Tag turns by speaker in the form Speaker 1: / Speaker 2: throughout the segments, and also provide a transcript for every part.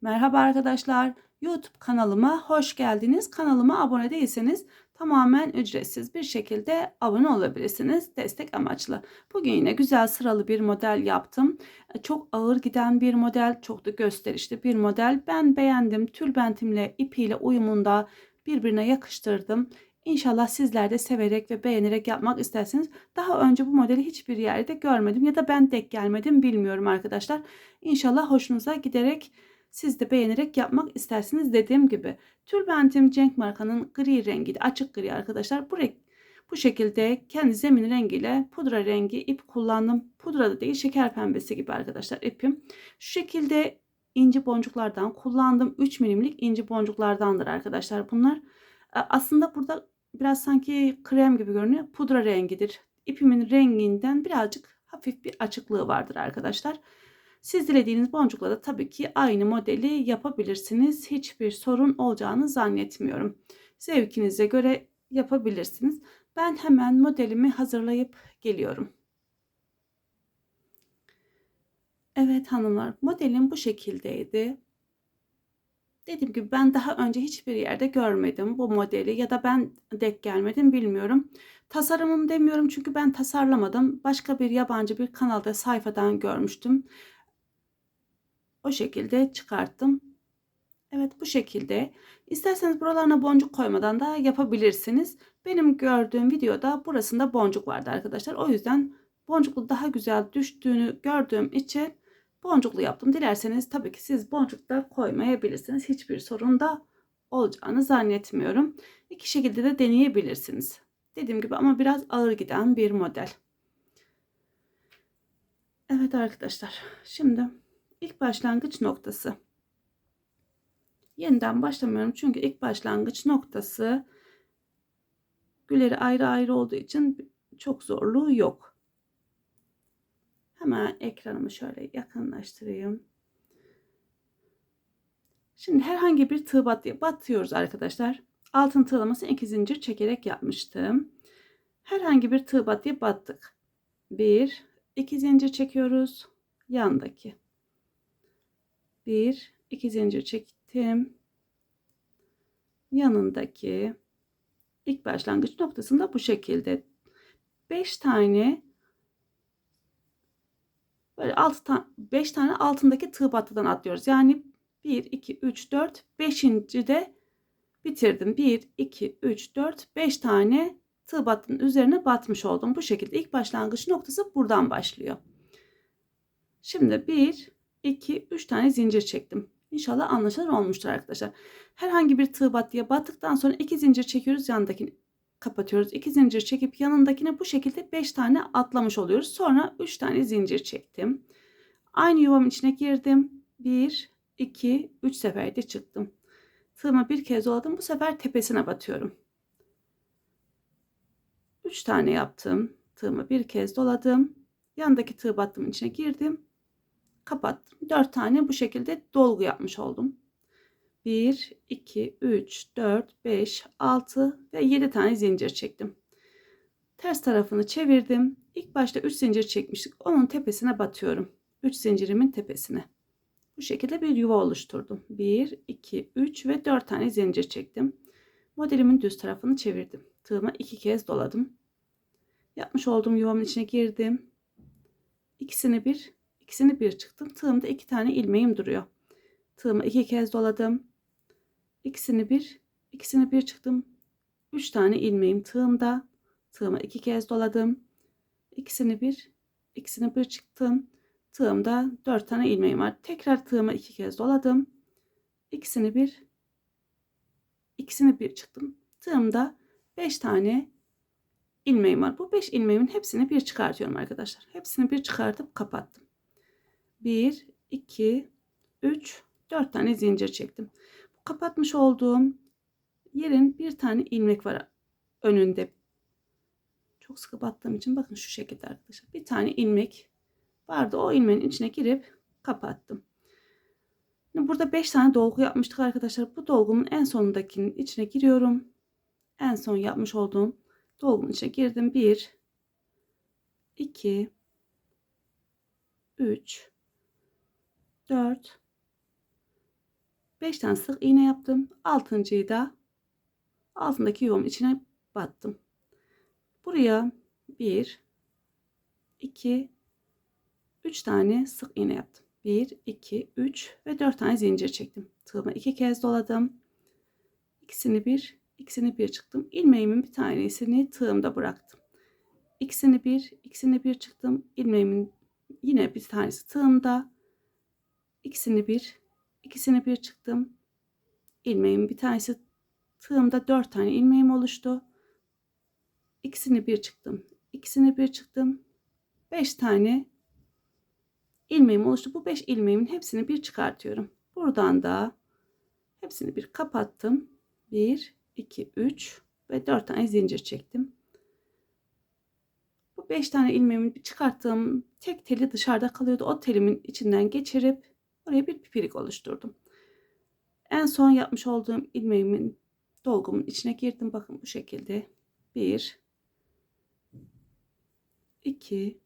Speaker 1: Merhaba arkadaşlar. YouTube kanalıma hoş geldiniz. Kanalıma abone değilseniz tamamen ücretsiz bir şekilde abone olabilirsiniz. Destek amaçlı. Bugün yine güzel sıralı bir model yaptım. Çok ağır giden bir model, çok da gösterişli bir model. Ben beğendim. Tülbentimle ipiyle uyumunda birbirine yakıştırdım. İnşallah sizler de severek ve beğenerek yapmak istersiniz. Daha önce bu modeli hiçbir yerde görmedim ya da ben denk gelmedim bilmiyorum arkadaşlar. İnşallah hoşunuza giderek siz de beğenerek yapmak istersiniz dediğim gibi. Tülbentim Cenk markanın gri rengi açık gri arkadaşlar. Bu renk bu şekilde kendi zemin rengiyle pudra rengi ip kullandım. Pudra da değil şeker pembesi gibi arkadaşlar ipim. Şu şekilde inci boncuklardan kullandım. 3 milimlik inci boncuklardandır arkadaşlar bunlar. Aslında burada biraz sanki krem gibi görünüyor. Pudra rengidir. İpimin renginden birazcık hafif bir açıklığı vardır arkadaşlar. Siz dilediğiniz boncukla da tabii ki aynı modeli yapabilirsiniz. Hiçbir sorun olacağını zannetmiyorum. Zevkinize göre yapabilirsiniz. Ben hemen modelimi hazırlayıp geliyorum. Evet hanımlar modelim bu şekildeydi. Dediğim gibi ben daha önce hiçbir yerde görmedim bu modeli ya da ben denk gelmedim bilmiyorum. Tasarımım demiyorum çünkü ben tasarlamadım. Başka bir yabancı bir kanalda sayfadan görmüştüm. O şekilde çıkarttım. Evet bu şekilde. İsterseniz buralarına boncuk koymadan da yapabilirsiniz. Benim gördüğüm videoda burasında boncuk vardı arkadaşlar. O yüzden boncuklu daha güzel düştüğünü gördüğüm için boncuklu yaptım. Dilerseniz tabii ki siz boncuk da koymayabilirsiniz. Hiçbir sorun da olacağını zannetmiyorum. İki şekilde de deneyebilirsiniz. Dediğim gibi ama biraz ağır giden bir model. Evet arkadaşlar. Şimdi ilk başlangıç noktası. Yeniden başlamıyorum çünkü ilk başlangıç noktası güleri ayrı ayrı olduğu için çok zorluğu yok. Hemen ekranımı şöyle yakınlaştırayım. Şimdi herhangi bir tığ bat batıyoruz arkadaşlar. Altın tığlaması iki zincir çekerek yapmıştım. Herhangi bir tığ battıya battık. Bir, iki zincir çekiyoruz. Yandaki. Bir, iki zincir çektim. Yanındaki ilk başlangıç noktasında bu şekilde 5 tane böyle 6 tane 5 tane altındaki tığ battıdan atlıyoruz. Yani 1 2 3 4 5. de bitirdim. 1 2 3 4 5 tane tığ battının üzerine batmış oldum. Bu şekilde ilk başlangıç noktası buradan başlıyor. Şimdi 1 2 3 tane zincir çektim. İnşallah anlaşılır olmuştur arkadaşlar. Herhangi bir tığ battıya battıktan sonra iki zincir çekiyoruz yanındakini kapatıyoruz. İki zincir çekip yanındakine bu şekilde 5 tane atlamış oluyoruz. Sonra 3 tane zincir çektim. Aynı yuvamın içine girdim. 1 2 3 seferde çıktım. Tığıma bir kez doladım. Bu sefer tepesine batıyorum. 3 tane yaptım. Tığımı bir kez doladım. Yandaki tığ battımın içine girdim kapattım. 4 tane bu şekilde dolgu yapmış oldum. 1, 2, 3, 4, 5, 6 ve 7 tane zincir çektim. Ters tarafını çevirdim. İlk başta 3 zincir çekmiştik. Onun tepesine batıyorum. 3 zincirimin tepesine. Bu şekilde bir yuva oluşturdum. 1, 2, 3 ve 4 tane zincir çektim. Modelimin düz tarafını çevirdim. Tığıma 2 kez doladım. Yapmış olduğum yuvamın içine girdim. İkisini bir İkisini bir çıktım. Tığımda iki tane ilmeğim duruyor. Tığımı iki kez doladım. İkisini bir, ikisini bir çıktım. Üç tane ilmeğim tığımda. Tığımı iki kez doladım. İkisini bir, ikisini bir çıktım. Tığımda dört tane ilmeğim var. Tekrar tığımı iki kez doladım. İkisini bir, ikisini bir çıktım. Tığımda beş tane ilmeğim var. Bu beş ilmeğimin hepsini bir çıkartıyorum arkadaşlar. Hepsini bir çıkartıp kapattım. 1, 2, 3, 4 tane zincir çektim. Bu kapatmış olduğum yerin bir tane ilmek var önünde. Çok sıkı battığım için bakın şu şekilde arkadaşlar. Bir tane ilmek vardı. O ilmeğin içine girip kapattım. Burada 5 tane dolgu yapmıştık arkadaşlar. Bu dolgunun en sonundakinin içine giriyorum. En son yapmış olduğum dolgunun içine girdim. 1 2 3 4 5 tane sık iğne yaptım. Altıncıyı da altındaki yuvamın içine battım. Buraya 1 2 3 tane sık iğne yaptım. 1 2 3 ve 4 tane zincir çektim. Tığımı iki kez doladım. İkisini bir, ikisini bir çıktım. İlmeğimin bir tanesini tığımda bıraktım. İkisini bir, ikisini bir çıktım. İlmeğimin yine bir tanesi tığımda. İkisini bir, ikisini bir çıktım. İlmeğimin bir tanesi tığımda 4 tane ilmeğim oluştu. İkisini bir çıktım. İkisini bir çıktım. 5 tane ilmeğim oluştu. Bu 5 ilmeğimin hepsini bir çıkartıyorum. Buradan da hepsini bir kapattım. 1, 2, 3 ve 4 tane zincir çektim. Bu 5 tane ilmeğimi çıkarttığım tek teli dışarıda kalıyordu. O telimin içinden geçirip oraya bir pipirik oluşturdum. En son yapmış olduğum ilmeğimin dolgumun içine girdim. Bakın bu şekilde. 1 2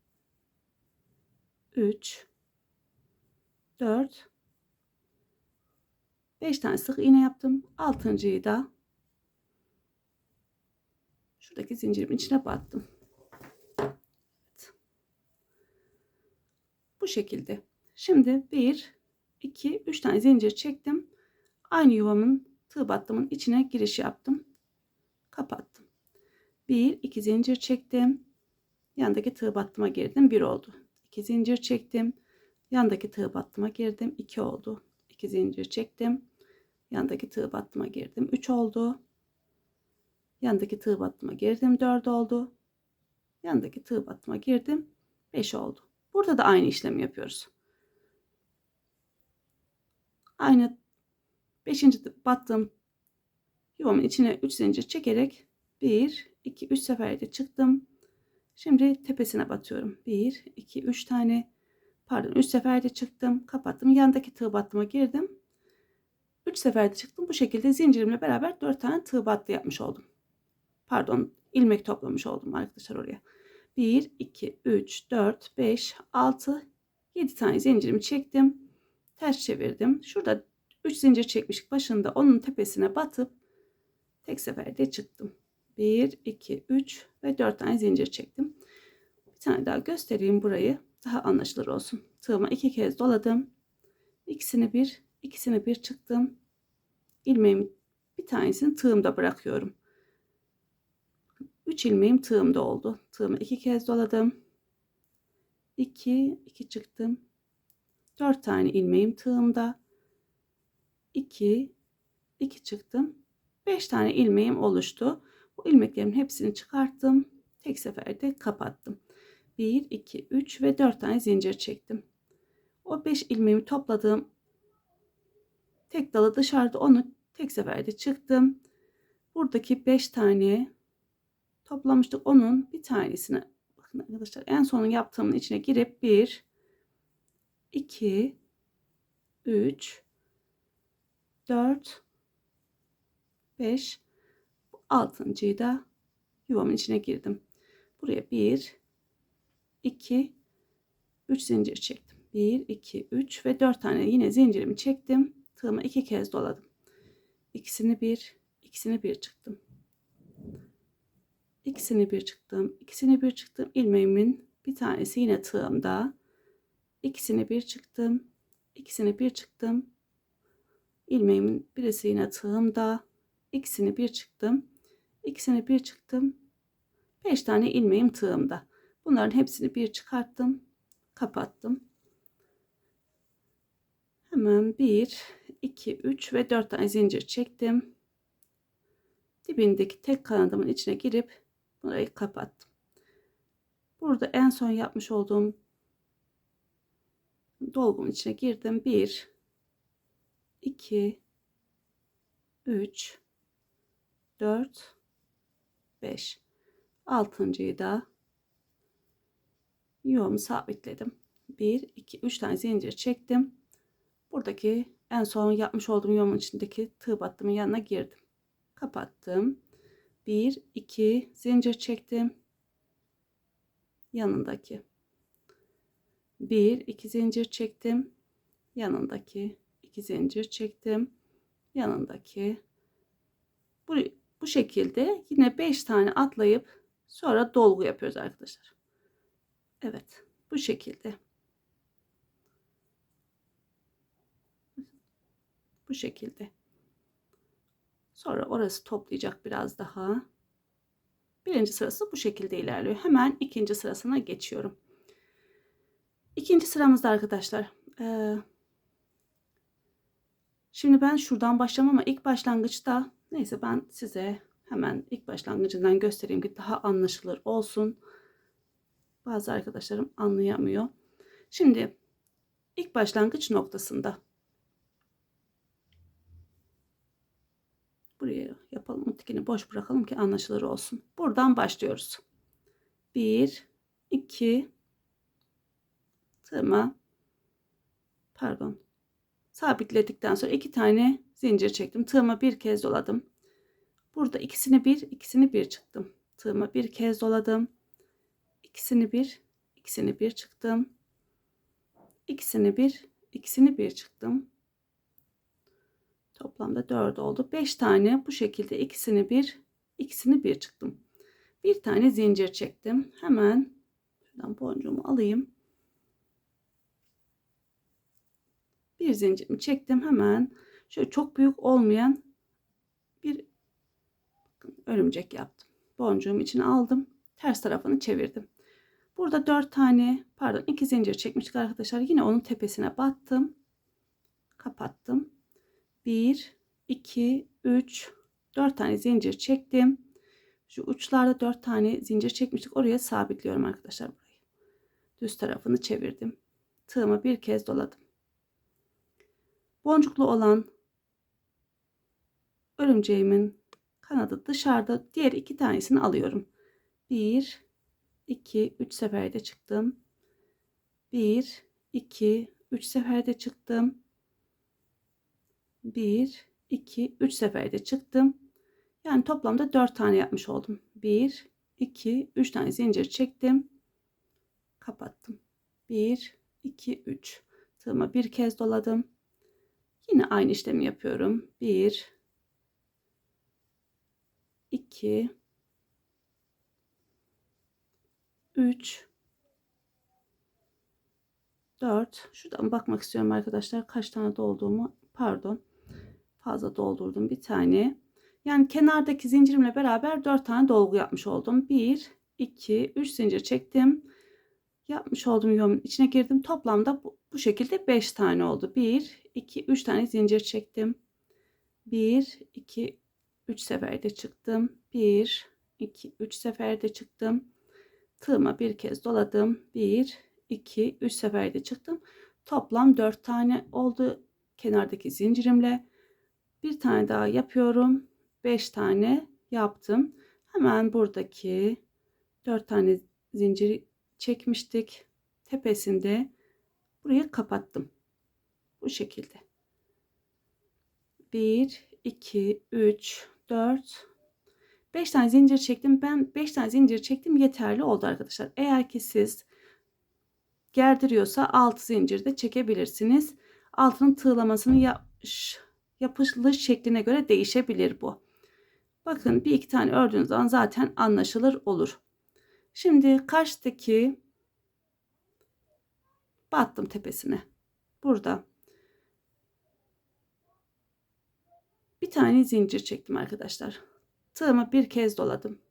Speaker 1: 3 4 5 tane sık iğne yaptım. Altıncıyı da şuradaki zincirimin içine battım. Evet. Bu şekilde. Şimdi 1 2 3 tane zincir çektim. Aynı yuvamın tığ battımın içine giriş yaptım. Kapattım. 1 2 zincir çektim. Yandaki tığ battıma girdim. 1 oldu. 2 zincir çektim. Yandaki tığ battıma girdim. 2 oldu. 2 zincir çektim. Yandaki tığ battıma girdim. 3 oldu. Yandaki tığ battıma girdim. 4 oldu. Yandaki tığ battıma girdim. 5 oldu. Burada da aynı işlemi yapıyoruz. Aynı 5. battığım yuvamın içine 3 zincir çekerek 1 2 3 seferde çıktım. Şimdi tepesine batıyorum. 1 2 3 tane pardon 3 seferde çıktım. Kapattım. Yandaki tığ battıma girdim. 3 seferde çıktım. Bu şekilde zincirimle beraber 4 tane tığ battı yapmış oldum. Pardon ilmek toplamış oldum arkadaşlar oraya. 1, 2, 3, 4, 5, 6, 7 tane zincirimi çektim. Ters çevirdim. Şurada 3 zincir çekmiştik başında onun tepesine batıp tek seferde çıktım. 1, 2, 3 ve 4 tane zincir çektim. Bir tane daha göstereyim burayı. Daha anlaşılır olsun. Tığıma iki kez doladım. İkisini bir, ikisini bir çıktım. İlmeğim bir tanesini tığımda bırakıyorum. 3 ilmeğim tığımda oldu. Tığımı iki kez doladım. 2 2 çıktım. 4 tane ilmeğim tığımda. 2 2 çıktım. 5 tane ilmeğim oluştu. Bu ilmeklerimin hepsini çıkarttım. Tek seferde kapattım. 1 2 3 ve 4 tane zincir çektim. O 5 ilmeğimi topladığım tek dalı dışarıda onu tek seferde çıktım. Buradaki 5 tane toplamıştık. Onun bir tanesini bakın arkadaşlar en son yaptığımın içine girip 1 2 3 4 5 altıncıyı da yuvamın içine girdim. Buraya 1 2 3 zincir çektim. 1 2 3 ve 4 tane yine zincirimi çektim. Tığımı iki kez doladım. İkisini bir, ikisini bir çıktım. İkisini bir çıktım. İkisini bir çıktım. İlmeğimin bir tanesi yine tığımda. İkisini bir çıktım. İkisini bir çıktım. İlmeğimin birisi yine tığımda. İkisini bir çıktım. İkisini bir çıktım. 5 tane ilmeğim tığımda. Bunların hepsini bir çıkarttım. Kapattım. Hemen 1, 2, 3 ve 4 tane zincir çektim. Dibindeki tek kanadımın içine girip burayı kapattım. Burada en son yapmış olduğum dolgumun içine girdim. 1, 2, 3, 4, 5. Altıncıyı da yuvamı sabitledim. 1, 2, 3 tane zincir çektim. Buradaki en son yapmış olduğum yuvamın içindeki tığ battımın yanına girdim. Kapattım. 1, 2 zincir çektim. Yanındaki. 1, 2 zincir çektim. Yanındaki. 2 zincir çektim. yanındaki bu, bu şekilde yine 5 tane atlayıp sonra dolgu yapıyoruz arkadaşlar. Evet bu şekilde. Bu şekilde. Sonra orası toplayacak biraz daha. Birinci sırası bu şekilde ilerliyor. Hemen ikinci sırasına geçiyorum. İkinci sıramızda arkadaşlar. Ee, şimdi ben şuradan başlamam ama ilk başlangıçta neyse ben size hemen ilk başlangıcından göstereyim ki daha anlaşılır olsun. Bazı arkadaşlarım anlayamıyor. Şimdi ilk başlangıç noktasında buraya yapalım mutlakini boş bırakalım ki anlaşılır olsun. Buradan başlıyoruz. 1 2 tığıma pardon sabitledikten sonra iki tane zincir çektim. Tığıma bir kez doladım. Burada ikisini bir, ikisini bir çıktım. Tığıma bir kez doladım. İkisini bir, ikisini bir çıktım. İkisini bir, ikisini bir çıktım. Toplamda 4 oldu. 5 tane bu şekilde ikisini bir, ikisini bir çıktım. Bir tane zincir çektim. Hemen şuradan boncuğumu alayım. Bir zincirimi çektim. Hemen şöyle çok büyük olmayan bir örümcek yaptım. Boncuğum içine aldım. Ters tarafını çevirdim. Burada 4 tane pardon 2 zincir çekmiştik arkadaşlar. Yine onun tepesine battım. Kapattım. 1 2 3 4 tane zincir çektim. Şu uçlarda 4 tane zincir çekmiştik. Oraya sabitliyorum arkadaşlar burayı. Düz tarafını çevirdim. Tığımı bir kez doladım. Boncuklu olan örümceğimin kanadı dışarıda. Diğer iki tanesini alıyorum. 1 2 3 seferde çıktım. 1 2 3 seferde çıktım. 1 2 3 seferde çıktım. Yani toplamda 4 tane yapmış oldum. 1 2 3 tane zincir çektim. Kapattım. 1 2 3 tığıma bir kez doladım. Yine aynı işlemi yapıyorum. 1 2 3 4 şuradan bakmak istiyorum arkadaşlar. Kaç tane dolduğumu? Pardon. Fazla doldurdum bir tane. Yani kenardaki zincirimle beraber 4 tane dolgu yapmış oldum. 1 2 3 zincir çektim yapmış olduğum yuvanın içine girdim. Toplamda bu, bu şekilde 5 tane oldu. 1 2 3 tane zincir çektim. 1 2 3 seferde çıktım. 1 2 3 seferde çıktım. Tığıma bir kez doladım. 1 2 3 seferde çıktım. Toplam 4 tane oldu kenardaki zincirimle. Bir tane daha yapıyorum. 5 tane yaptım. Hemen buradaki 4 tane zinciri çekmiştik. Tepesinde burayı kapattım. Bu şekilde. 1 2 3 4 5 tane zincir çektim. Ben 5 tane zincir çektim. Yeterli oldu arkadaşlar. Eğer ki siz gerdiriyorsa 6 zincir de çekebilirsiniz. Altının tığlamasını yap, yapışılış şekline göre değişebilir bu. Bakın bir iki tane ördüğünüz zaman zaten anlaşılır olur şimdi karşıdaki battım tepesine. Burada bir tane zincir çektim arkadaşlar. Tığımı bir kez doladım.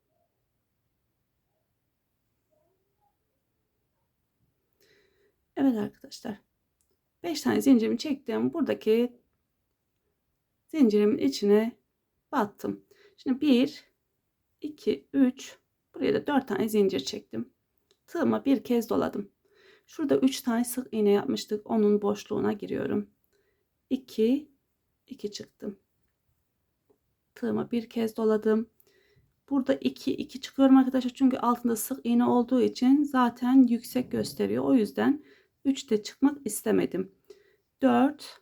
Speaker 1: Evet arkadaşlar. 5 tane zincirimi çektim. Buradaki zincirimin içine battım. Şimdi 1 2 3 buraya da 4 tane zincir çektim tığıma bir kez doladım şurada 3 tane sık iğne yapmıştık onun boşluğuna giriyorum 2 2 çıktım tığıma bir kez doladım. Burada 2 2 çıkıyorum arkadaşlar. Çünkü altında sık iğne olduğu için zaten yüksek gösteriyor. O yüzden 3 de çıkmak istemedim. 4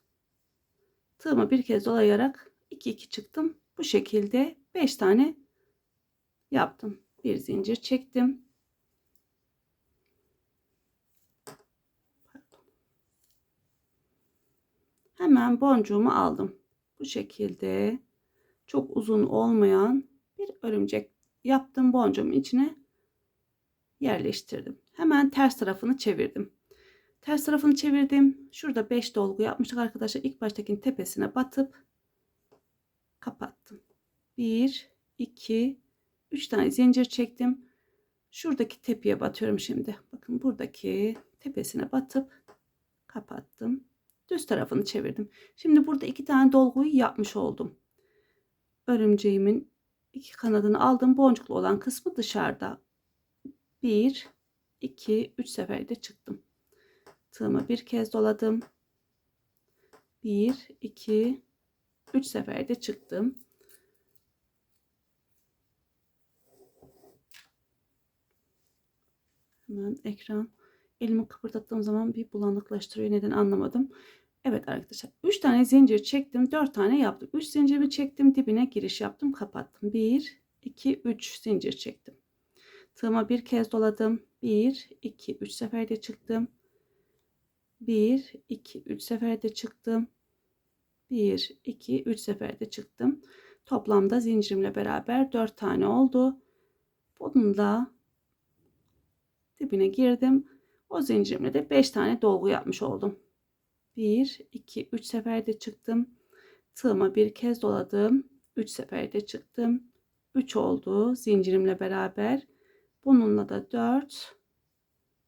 Speaker 1: tığıma bir kez dolayarak 2 2 çıktım. Bu şekilde 5 tane yaptım. Bir zincir çektim. Hemen boncuğumu aldım. bu şekilde çok uzun olmayan bir örümcek yaptım boncuğumun içine yerleştirdim. Hemen ters tarafını çevirdim. Ters tarafını çevirdim. Şurada 5 dolgu yapmıştık arkadaşlar. İlk baştakinin tepesine batıp kapattım. 1 2 3 tane zincir çektim. Şuradaki tepeye batıyorum şimdi. Bakın buradaki tepesine batıp kapattım. Düz tarafını çevirdim. Şimdi burada iki tane dolguyu yapmış oldum. Örümceğimin iki kanadını aldım. Boncuklu olan kısmı dışarıda. 1 2 3 seferde çıktım. Tığımı bir kez doladım. 1 2 3 seferde çıktım. Hemen ekran elimi kıpırdattığım zaman bir bulanıklaştırıyor. Neden anlamadım. Evet arkadaşlar 3 tane zincir çektim. 4 tane yaptım. 3 zincirimi çektim. Dibine giriş yaptım. Kapattım. 1 2 3 zincir çektim. Tığıma bir kez doladım. 1 2 3 seferde çıktım. 1 2 3 seferde çıktım. 1 2 3 seferde çıktım. Toplamda zincirimle beraber 4 tane oldu. Bunun da dibine girdim. O zincirimle de 5 tane dolgu yapmış oldum. 1 2 3 seferde çıktım. Tığıma bir kez doladım. 3 seferde çıktım. 3 oldu zincirimle beraber. Bununla da 4.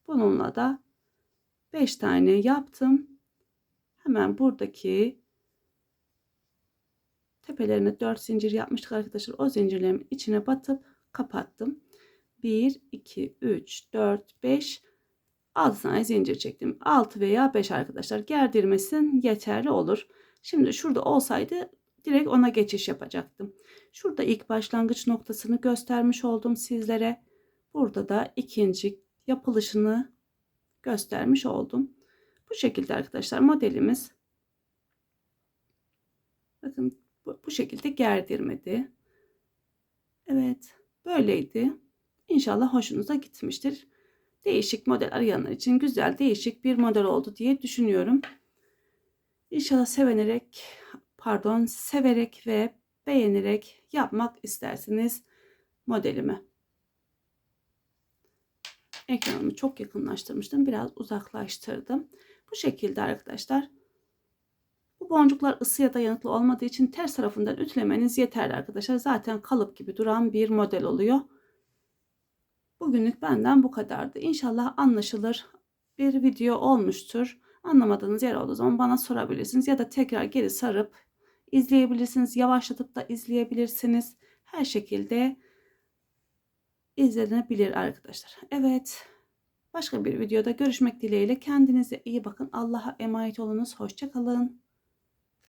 Speaker 1: Bununla da 5 tane yaptım. Hemen buradaki tepelerine 4 zincir yapmıştık arkadaşlar. O zincirlerin içine batıp kapattım. 1, 2, 3, 4, 5, 6 tane zincir çektim. 6 veya 5 arkadaşlar. Gerdirmesin yeterli olur. Şimdi şurada olsaydı direkt ona geçiş yapacaktım. Şurada ilk başlangıç noktasını göstermiş oldum sizlere. Burada da ikinci yapılışını göstermiş oldum. Bu şekilde arkadaşlar modelimiz. Bakın bu, bu şekilde gerdirmedi. Evet böyleydi. İnşallah hoşunuza gitmiştir. Değişik model arayanlar için güzel değişik bir model oldu diye düşünüyorum. İnşallah sevenerek pardon severek ve beğenerek yapmak istersiniz modelimi. Ekranımı çok yakınlaştırmıştım. Biraz uzaklaştırdım. Bu şekilde arkadaşlar. Bu boncuklar ısıya dayanıklı olmadığı için ters tarafından ütülemeniz yeterli arkadaşlar. Zaten kalıp gibi duran bir model oluyor. Bugünlük benden bu kadardı. İnşallah anlaşılır bir video olmuştur. Anlamadığınız yer olduğu zaman bana sorabilirsiniz ya da tekrar geri sarıp izleyebilirsiniz. Yavaşlatıp da izleyebilirsiniz. Her şekilde izlenebilir arkadaşlar. Evet. Başka bir videoda görüşmek dileğiyle. Kendinize iyi bakın. Allah'a emanet olunuz. Hoşçakalın.